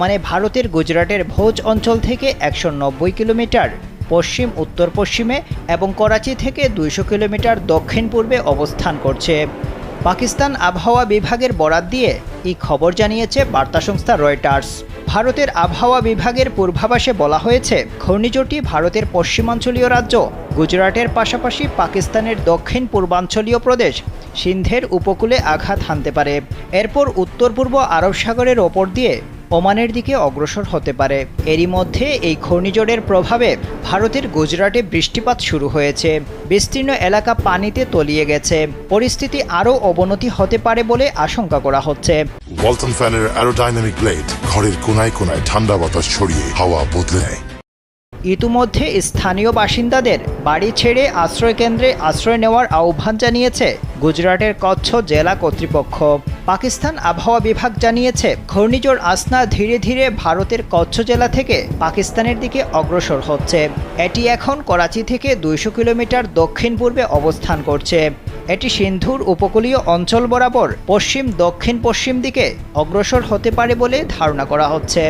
মানে ভারতের গুজরাটের ভোজ অঞ্চল থেকে একশো নব্বই কিলোমিটার, পশ্চিম, উত্তর পশ্চিমে এবং করাচি থেকে দুইশো কিলোমিটার দক্ষিণ পূর্বে অবস্থান করছে। পাকিস্তান আবহাওয়া বিভাগের বরাত দিয়ে এই খবর জানিয়েছে বার্তা সংস্থা রয়টার্স। ভারতের আবহাওয়া বিভাগের পূর্বাভাসে বলা হয়েছে, ঘূর্ণিঝড়টি ভারতের পশ্চিমাঞ্চলীয় রাজ্য, গুজরাটের পাশাপাশি পাকিস্তানের দক্ষিণ পূর্বাঞ্চলীয় প্রদেশ, সিন্ধের উপকূলে আঘাত হানতে পারে। এরপর উত্তর পূর্ব আরব সাগরের ওপর দিয়ে ওমানের দিকে অগ্রসর হতে পারে। এরই মধ্যে এই ঘূর্ণিঝড়ের প্রভাবে ভারতের গুজরাটে বৃষ্টিপাত শুরু হয়েছে। বিস্তীর্ণ এলাকা পানিতে তলিয়ে গেছে। পরিস্থিতি আরও অবনতি হতে পারে বলে আশঙ্কা করা হচ্ছে। ওয়ালটন ফ্যানের অ্যারোডাইনামিক ব্লেড ঘরের কোনায় কোনায় ঠান্ডা বাতাস ছড়িয়ে হাওয়া বদলে ইতিমধ্যে স্থানীয় বাসিন্দাদের বাড়ি ছেড়ে আশ্রয়কেন্দ্রে আশ্রয় নেওয়ার আহ্বান জানিয়েছে গুজরাটের কচ্ছ জেলা কর্তৃপক্ষ। পাকিস্তান আবহাওয়া বিভাগ জানিয়েছে, ঘূর্ণিঝড় আসনা ধীরে ধীরে ভারতের কচ্ছ জেলা থেকে পাকিস্তানের দিকে অগ্রসর হচ্ছে। এটি এখন করাচি থেকে দুইশো কিলোমিটার দক্ষিণ পূর্বে অবস্থান করছে। এটি সিন্ধুর উপকূলীয় অঞ্চল বরাবর পশ্চিম দক্ষিণ পশ্চিম দিকে অগ্রসর হতে পারে বলে ধারণা করা হচ্ছে।